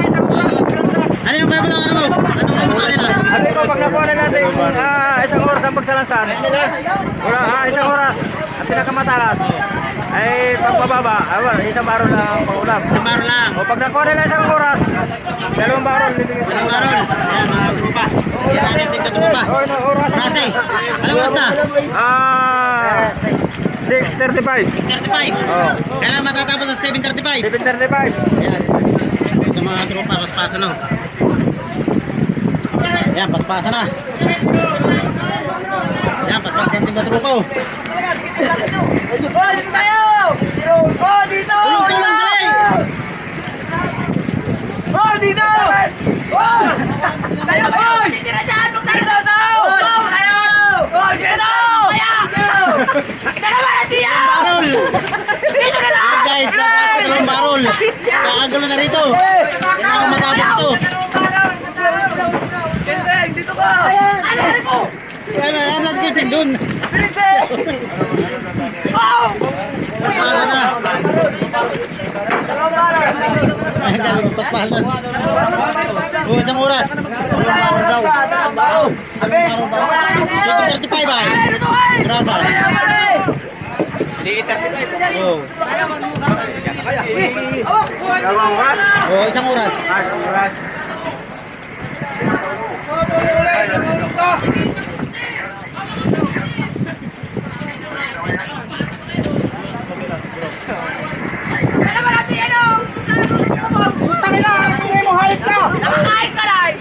Ano yung kaya mo lang ano mo? Ano sa sa kanila? Sabi ko, pag nakuha na natin ah, isang oras ang pagsalansan, wala, ah, isang oras, ang pinakamatalas, ay pagbababa, wala, isang barol lang pangulam. Isang baro lang. O pag nakuha nila isang oras, dalawang sa Dalawang barol. Ayan mga trupa. Yan natin team ka trupa. O, ano, oras? Rase. Ano oras na? Ah, 6.35. 6.35. Oh, Kailan matatapos sa 7.35? 7.35. Ayan. Mga trupa, paspasan na. Ayan, paspasan na. Ayan, paspasan team ka trupa. oh. Oh, dito! Tulong, tulong, dali! Oh, dito! Oh! Tayo! Titira dyan! Dito! Oh, kayo! Oh, dito! Kaya! Tara ba na! Dito! Guys, sa taas ko dalawang barol. Kakagulo na rito. Na ako matapos ito. Kendeng, dito ka! Ano ko? Ayan, ayan, let's get in dun. Bilis Oh! Paspasan na. Ayan, dahil paspasan. Oh, isang oras. Abe! 7.35 ay. Grasa. Oh. Dalawang oras? Oh, isang oras. Ah, isang oras. Ano ano? Hindi hayop ka! Nakakain ka lang!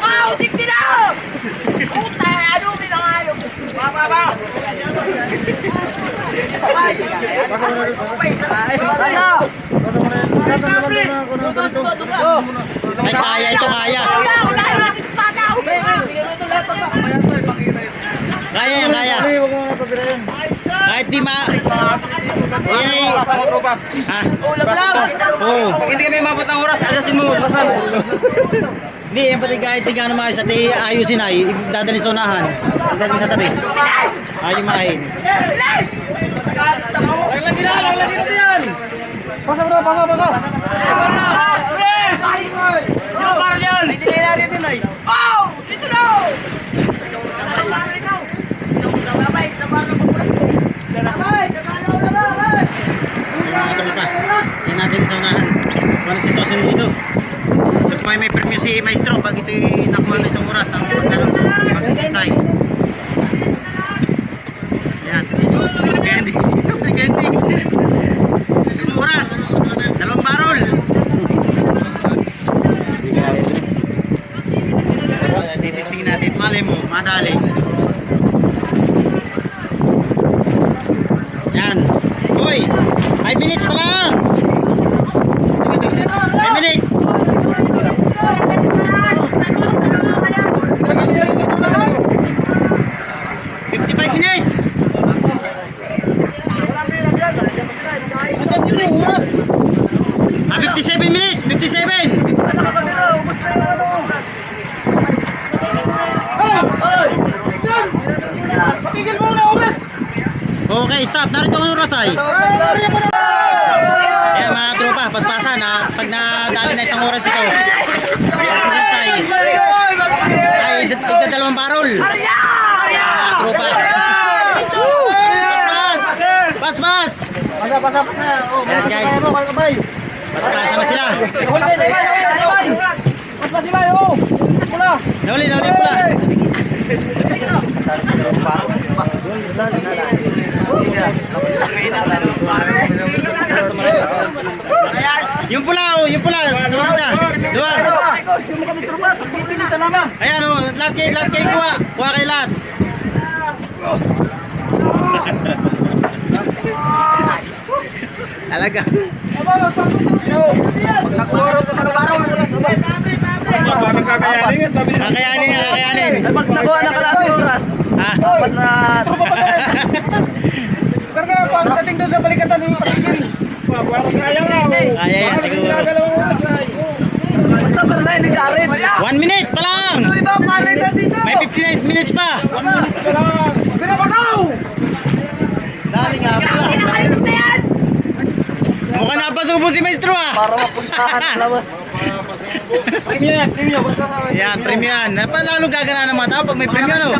Wow! Tigti na! Puta! Ano pinangayop? Baba ba? Ay, kaya ito, kaya. Kaya yan, kaya. Kahit di ma... Oo. Hindi ka na umabot ng oras, asasin mo, basan. Hindi, yan pati kahit ka naman sa ti ayusin ay, dadali sa unahan. Dadali sa tabi. Ayaw mahin. Lang gina, lang gina yan. Pasa bro, pasa, pasa. Yung baril yan. Hindi nila rin din ay. Oh! Dito na! Yung. Yan natin sa unahan. Kung ano sitwasyon dito. Ito po ay may premyo si Maestro pag ito'y nakuha na isang oras ang ganun pagsisaysay. Yan. Candy. Candy. Isang oras. Dalawang barol. Sitisting natin. Malay mo, madali. Yan. Uy! 5 minutes pa lang! 5 minutes! Fifty-five minutes! Ah, 57 minutes! 57! Okay, stop. Narito ang oras ay. Ayan mga tropa, paspasan at pag nadali na isang oras ito, ay, ay igdadalawang barol. Mga tropa. Paspas! Paspas! Pasa, pasa, pasa. Ayan guys, paspasan na sila. Mas pa si Mayo. Pula. Nahuli, nahuli pula. Yung pula, oh, yung pula, sumunod na. Diba? Mo kami trubat. Bibilis na naman. Ayan oh, lahat kayo, lahat kayo kuha. Kuha kayo lahat. Talaga. Nagkuro sa talabaro. Parang kakayanin yan. Kakayanin kakayanin. Pag nakuha na kalahati oras. Ha? Dapat na... Karga pa. ang dating doon sa balikatan yung pasigil. Kaya nga. Kaya yan, siguro. Basta pa na nagkarin. One minute pa lang! Iba, palay na dito. May 59 minutes pa! Pinapakaw! Dali nga pala. Kinakayos na yan! Mukhang napasubo si Maestro ah! Para mapuntahan ang labas. Premium premium. Basta na. Yan, premium yan. Napalalo gagana ng mga tao pag may premium no?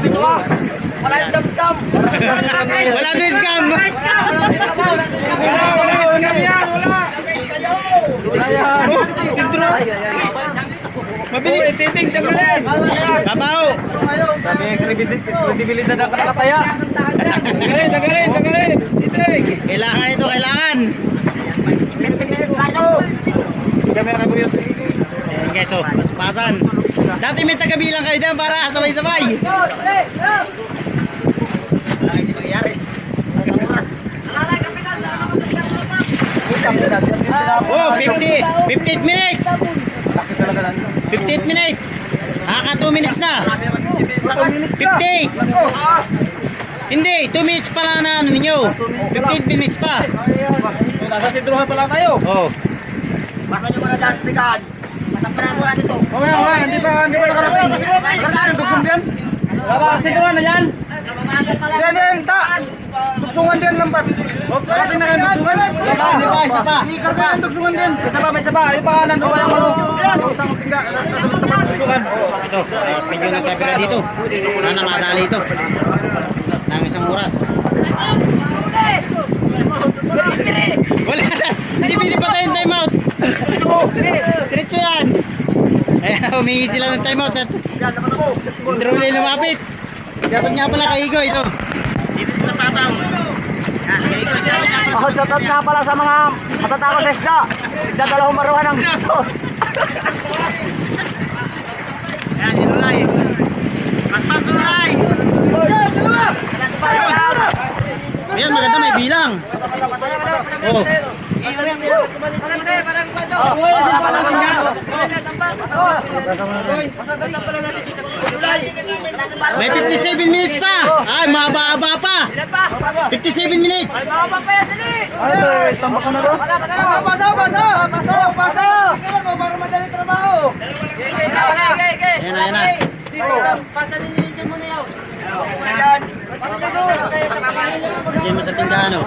Wala yung scam-scam. Wala doon scam! Wala, wala. Scam yan, wala. Wala yan. Sintro. Mabilis. Titing, tagalin. Babaho! Sabi yung credibility- na nakataya. Tagalin, tagalin, tagalin. Titing. Kailangan ito, kailangan! Kamera mo yun. Ayan guys, oh, paspasan. Dati may tagabilang kayo dyan para sabay-sabay. Oh, 50, 58 minutes! 58 minutes! Naka 2 minutes na. 50! Hindi, 2 minutes pa lang na ano ninyo. 15 minutes pa. Nasa sintruhan pa lang tayo. Oh. Basta nyo muna dyan, stikan. Basta pa na muna dito. Okay, okay, hindi pa, hindi pa nakarating. Nakarating, dugsong diyan. Wala ba, sintruhan na yan? Diyan, diyan, ta. Dugsungan diyan lambat. Oh, nakarating na yan, dugsungan. Hindi pa, isa pa. Ikar pa yung dugsungan diyan. May saba, may saba. Yung pangalan doon walang ano. Yung isang tingga. Ito, uh, medyo nagkabila dito. Sana madali ito. Nang isang oras. Wala na. Hindi pili pa tayong time out. Diretso yan. Ayan, humingi sila ng time out at ulit lumapit. Shoutout nga pala kay Igo ito. Dito sa Pataw. Yan, kay Igo. Shoutout nga pala. Oh, shoutout nga pala sa mga matatako sa isda. Dadalawang maruhan ng gusto. Ayan, si Lulay. Mas mas Lulay. Ayan, maganda may bilang. Oh. May 57 minutes pa. Ay, mahaba-haba pa. 57 minutes. Ay, ito, tambak ko na to. Pasok, pasok, pasok! Pasok, pasok! Para madali trabaho. Ayan na, ayan na. Pasan ninyo yun dyan muna yaw. Diyan mo sa tindahan, oh.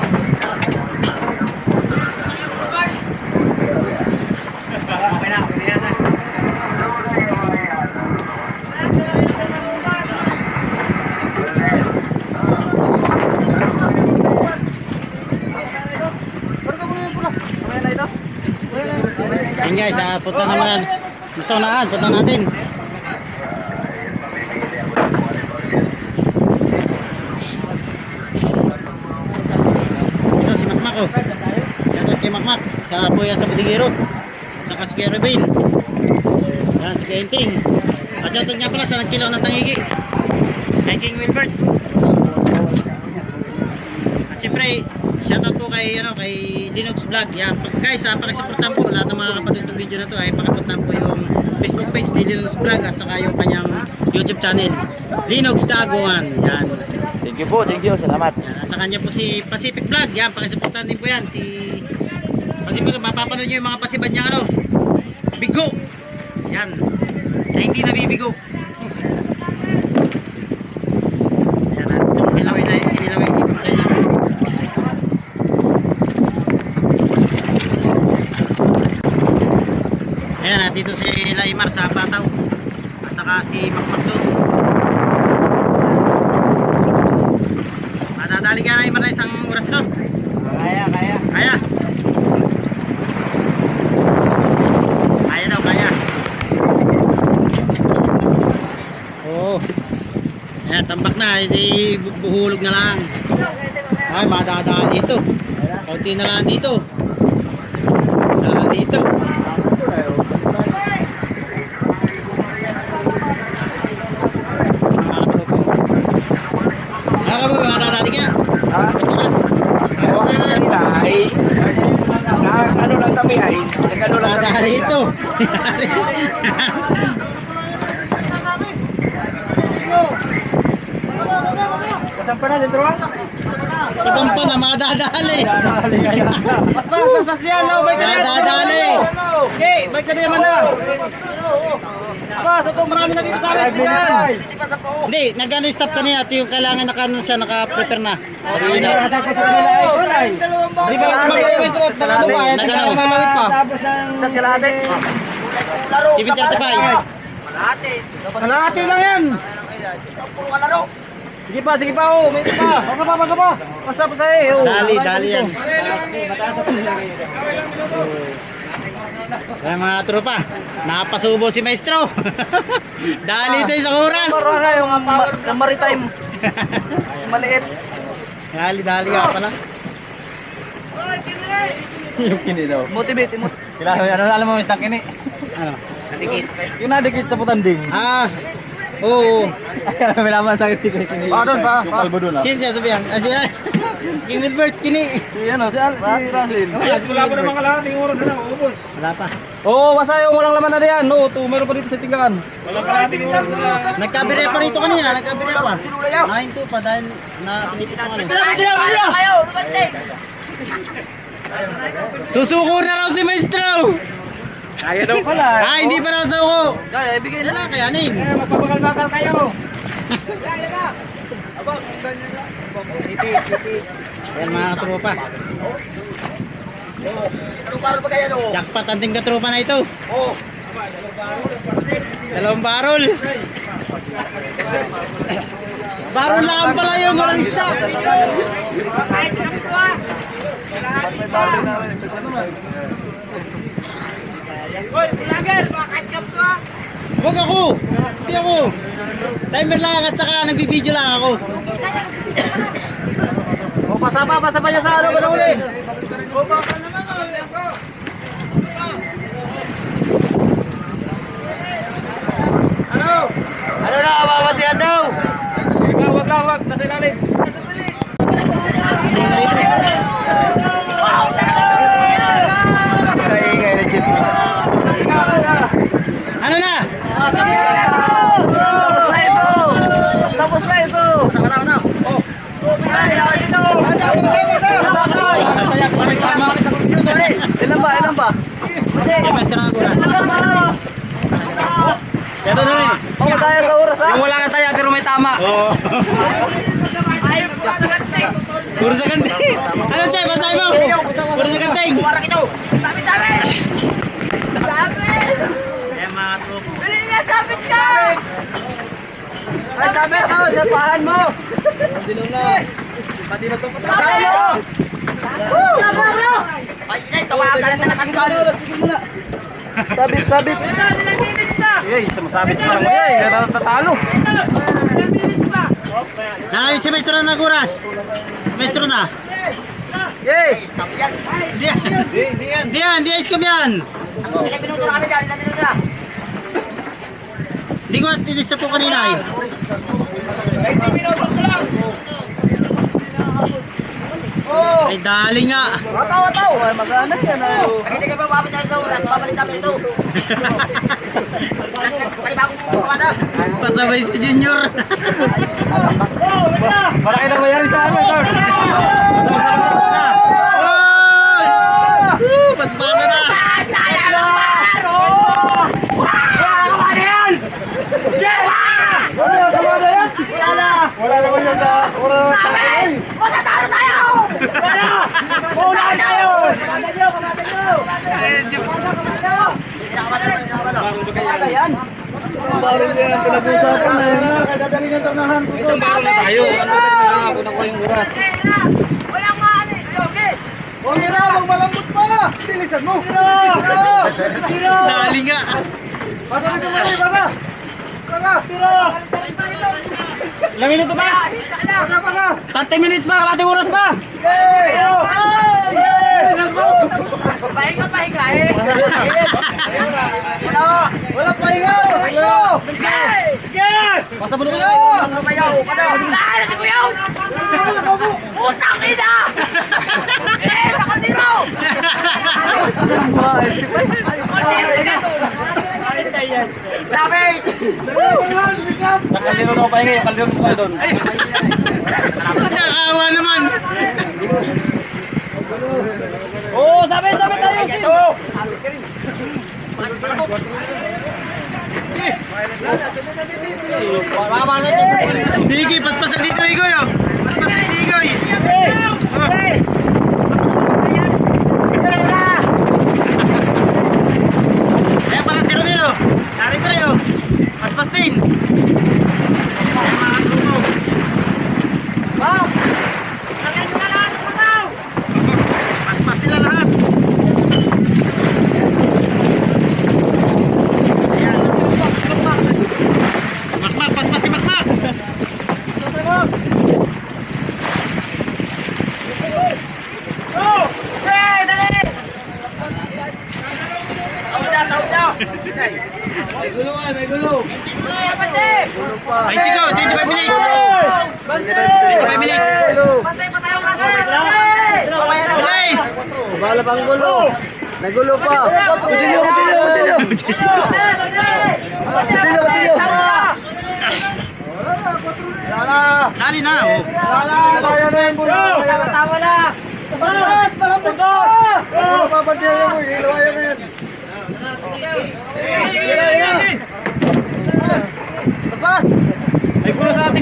Okay na. Yan guys, ah, punta naman. Gusto unahan, punta natin. Ito si Makmak oh. Shoutout kay Makmak sa Puya sa Budigiro. Saka si Ruben. Yan si Kenting. At shoutout nga pala sa nagkilaw ng tangigi. Kay King Wilbert. At siyempre, shoutout po kay ano kay Linux Vlog. Yan, guys, ah, pakisuportahan po lahat ng mga kapatid ng video na to ay pakipuntahan po yung Facebook page ni Linux Vlog at saka yung kanyang YouTube channel. Linux Daguan. Yan. Thank you po, thank you. Salamat. Yan, at sa kanya po si Pacific Vlog. Yan, pakisuportahan din po yan. Si Pacific Vlog, mapapanood nyo yung mga pasibad niya ano. Bigo. Yan. Na hindi nabibigo. Yan, at itong kilawin na inilawin dito kayo namin. Ayan, at dito si Laimar sa Bataw. At saka si Makmakdos. Madadali ka na Imar na isang oras to. Kaya, kaya. Kaya. Kaya daw, kaya. Oo. Ayan, tambak na. Hindi bu- buhulog na lang. Ay, madadaan dito. Kaunti na lang dito. Daan dito. Mga kapo, madadali ka. Ha? Bukas. Ewan ko kanina ay na, lang kami ay nagano lang kami Madadali ito. Na dentro? Kasampa na madadali. Mas pas, mas pas diyan, no? Balik ka diyan. Madadali. Okay, balik ka diyan, mana. Pas, ito marami na dito sa amin. Diyan. Hindi, nag-ano yung stop kanina. Ito yung kailangan naka, ano siya, naka-prepare na. Di ba mag maestro at nagano ba? Eh, tingnan ko malawit pa. Sa kalate. 735. Kalate lang yan. Kalaro. Sige pa, sige pa, oh. May pa. Pasa pa, pasa pa. Pasa pa sa eh. oh. Dali, dali yan. Kaya mga tropa, nakapasubo si Maestro. Dali ito isang oras. Para na yung, ma- yung maritime. Maliit. Dali, dali ka pala. Yung kini daw. Motivate mo. Kailangan, ano alam mo, Mr. Kini? Ano? Yung nadikit sa putanding. Ah, oo. May laman sa akin kay Kini. Pa, doon pa. Yung kalbo doon ah. Sino siya sabihan? Ah, siya. King Wilbert, kini. Si ano, si, Al, si Russell. Wala pa naman kalahating oras na ubos. Wala pa. Oo, oh, yung walang laman na diyan. No, to, meron pa dito sa tigaan. Walang kalahating oras na. Nagkabire pa rito kanina, nagkabire pa. 9-2 pa dahil na pinipit ng ano. Kayo, lumante. Susuko na raw si Maestro! Kaya daw pala. Ah, hindi pa raw suko! Kaya, ibigay na. Wala, kayanin. Kaya, magpapakal-bakal kayo. Ayan mga tropa. Para ba kaya no? Jackpot ang ting katropa na ito. Dalawang barol. Barol lang pala yung walang isda. Hoy, vlogger, makakais ka ba? Huwag ako. Hindi ako. Timer lang at saka nagbibideo lang ako. O, pasa pa, pasa pa niya sa ano, panahuli. Ano? Ano na, mabatihan daw? Wag, wag wag. Nasa ilalim. Kaingay Ilan ba? Ilan Ay, sabi ko, sa pahan mo. Dilong na. Sabi mo. Sabi mo. Ay, ay, tawagan na lang ang gano'n. Sabit, sabit. Yay, sumasabit pa lang mo yay. Kaya natatalo. Nakayos si Maestro ng oras. Maestro na. Yay! Hindi yan. Hindi yan. Hindi yan. Hindi ice cream yan. Ilang minuto na kami dyan, ilang minuto na. Hindi ko tinista po kanina eh. 90 minuto ko lang. Ay, dali nga. Wataw. Ay, magana yan. Ayo. Nakita ka ba tayo sa oras? Babalik namin ito. Pasabay si Junior. Malaki na mayari sa amin, sir. Oy! Woo! Paspasa na. Saya ng paro! Wala ka yan! Wala, tama na yan. Wala na! Wala yan na. Wala naman. Sabi! Matatalo tayo! Wala! Wala tayo! Kamada nyo! Kamada nyo! Wala yan. Baril yan, pinag-usapan na yan. Kadadaling ang taunahan. Isang baril na tayo. Ano na ako na ko yung oras. Wala nga ano eh. Okay. Huwag nyo na, magmalambot pa. Bilisan mo. Dali nga. Bata nito mo. Bata. Ilang minuto ba? Bata, bata. 30 minutes pa, kalating oras pa. Yay! Pahinga, pahinga eh. Wala pahinga. Hello. Okay! Basta mo naman. Kumayaw! Kumayaw! Na si Kuyaw! Putang ina! Eh, sa kaldero! Sabi! Sa kaldero na pahinga, yung kaldero mo doon. Nakakawa naman. Oo, sabit, sabit tayo. Ito. Sige, paspasan dito, Igoy. Oh. Paspasan si Igoy. Oh. Ayan pala si Ronilo. Narito rin, oh. Paspas din. Ayan, mga truko. Paspas sila lahat. Ayan. Makmak, paspas si Makmak. Ay, sigaw, 25 minutes. 25 minutes. Guys! Bala pang gulo. Nagulo pa. Kuchilyo, kuchilyo, kuchilyo. Kuchilyo, kuchilyo. Dali na, oh. Kaya na yung bulo. Tama na. Palas, palapit ko. Oo, papagyan mo. Ilawayan na yan. Mas, mas. May gulo sa ating gang kanina sa mag... Nasilawan na. Dali na. Kaya pala ilang minuto pa?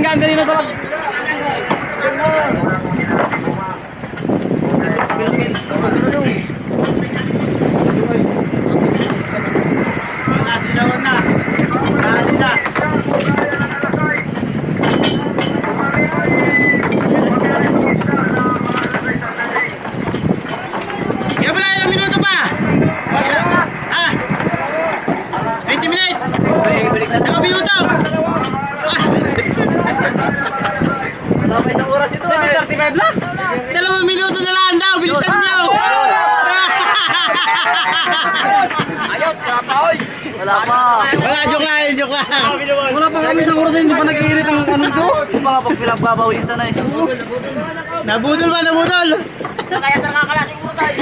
Ilang- Ah? 20 minutes? Dalawang minuto? Ah, Isang oras ito. 35 lang. dalawang minuto na lang daw. Bilisan niyo. Wala pa. Wala, joke lang, joke lang. Wala pa kami isang oras hindi pa nag-iinit ang ano ito. Yung mga pag pinagbabawisan na eh. Nabudol ba, nabudol? Kaya nakakalaking mo tayo.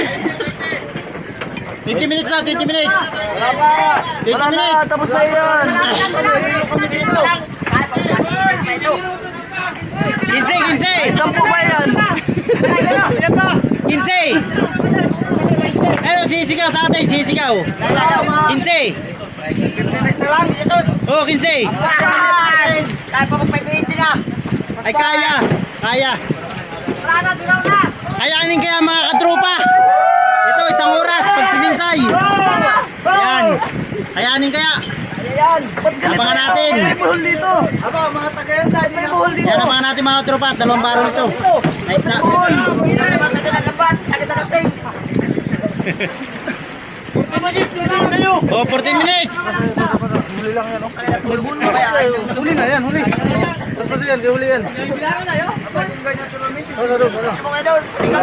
20 minutes na, 20 minutes. Wala pa. 20 Wala na, minutes. tapos na yan. 15, 15. Sampu ba yan? 15. Ano, sisigaw sa atin, sisigaw. 15. Oh, 15. Kaya pa magpapaypayin sila. Ay, kaya. Kaya. Kayanin kaya mga katropa. Ito, isang oras, pagsisinsay. Yan. Kayanin kaya. Ayan. Ba't galit Abangan natin. May buhol dito. Aba, mga tagayanda. May buhol dito. Yan, abangan natin mga tropa. Dalawang baro nito. Nice na. Buhol. Oh, 14 minutes. Huli lang yan, oh. Huli na yan, huli. Tapos yan, huli yan. Huli na yan. Huli na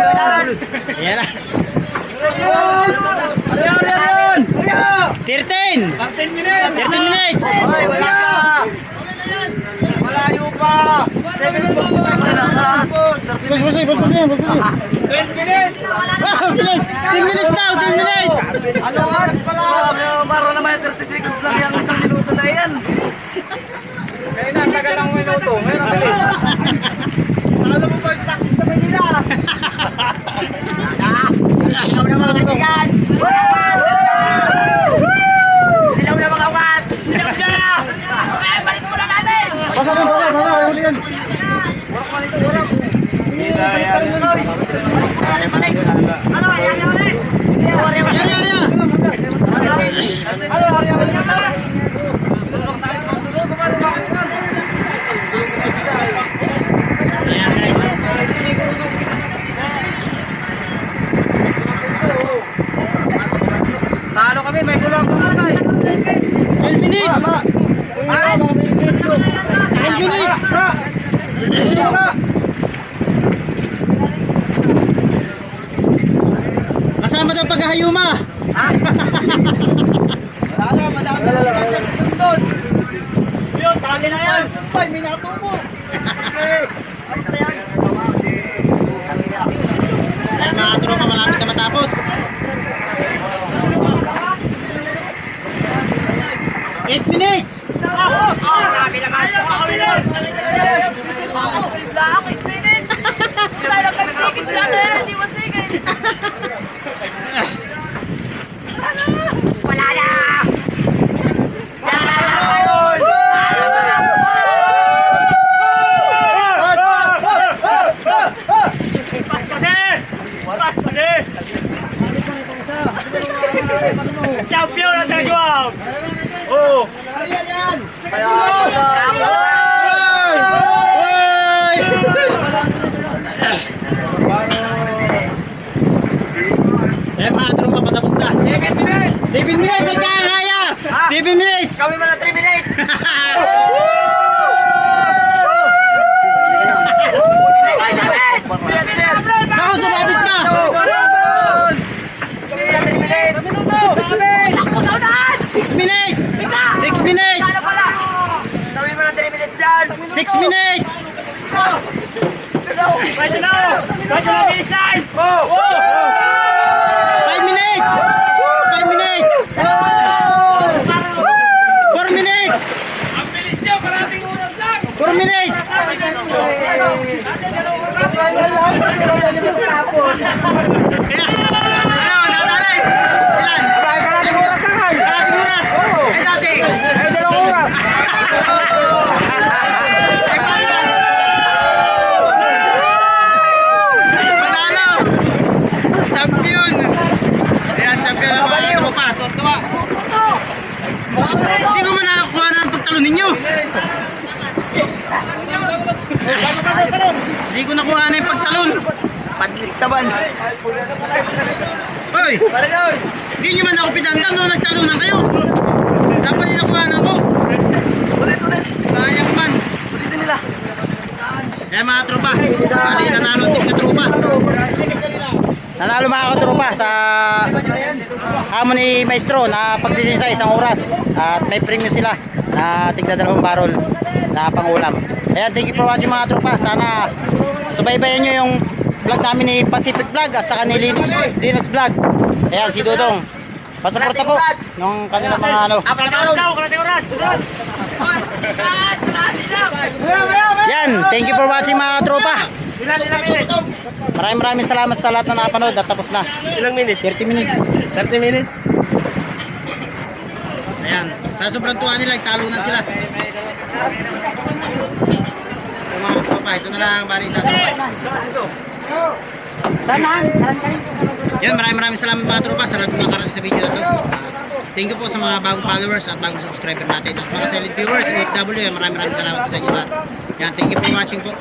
yan. Huli na yan. 13! 13 minutes! 13 minutes! Ay, wala ka! Malayo pa! 7 po! Bus, 10 minutes! Ah, oh, 10 minutes daw! 10 minutes! Ano oras pala? Maro naman yung 30 seconds lang yung isang minuto na yan. Kaya na, tagal ang minuto. Ngayon, bilis. Mga katigan. Wawas. Dilaw na mga was. Dilaw na. Kaya balik mo na natin. Basa, basa, basa, huli yan. Balik, balik. Ano, ayan, ayan, ayan. Ore, ore. Yan, yan, yan. Ano, hari, hari. Ayan, guys. Talo kami, may gulo ang pumatay. 12 minutes. 12 minutes. Kasama daw paghahayuma. Wala, madami na lang. Doon. Yun, tali na yan. Ay, may natubo. Ano ba yan? Mga tropa, malapit na matapos. 8 minutes! Ako! Ako! Marami naman! Ayaw! Ako! Ako! 8 minutes! Tayo lang pag-sikit sa akin! Hindi mo sikit! 6 minutes! Pwede na! Pwede na finish line! 5 minutes! 5 minutes! 4 minutes! Ang bilis niyo! Kalating oras lang! 4 minutes! Kaya, ano, nadalay? Ilan? Kalating oras lang ay! Kalating oras! Ay, dati! Ay, dalawang oras! Panalo! Champion! Ayan, champion ang mga tropa. Tuwa. Hindi ko man nakakuha na ang pagtalo ninyo. Hindi ko nakuha na yung pagtalon. Paglistaban! Hoy! Hindi nyo man ako pinandam nung nagtalunan kayo. Dapat din nakuha na ako. Ulit, ulit! Sayang man. Ulitin nila! Kaya mga tropa, bali nanalo team na tropa. Nanalo mga katropa sa hamon ni Maestro na pagsisin sa isang oras at may premium sila na tigda dalawang barol na pangulam. Ayan, thank you for watching mga tropa. Sana subaybayan nyo yung vlog namin ni Pacific Vlog at saka ni Linux, Linux Vlog. Ayan, si Dudong. Pasuporta po yung kanilang mga ano. Yan, thank you for watching mga tropa. Maraming maraming salamat sa lahat na napanood at tapos na. Ilang minutes? 30 minutes. 30 minutes? Ayan. Sa sobrang tuwa nila, talo na sila. So mga tropa, ito na lang bali sa tropa. Yan, maraming maraming salamat mga tropa sa lahat ng nakarating sa video na to. Thank you po sa mga bagong followers at bagong subscriber natin. At mga silent viewers, OFW, maraming maraming salamat po sa inyo lahat. Yan, thank you for watching po.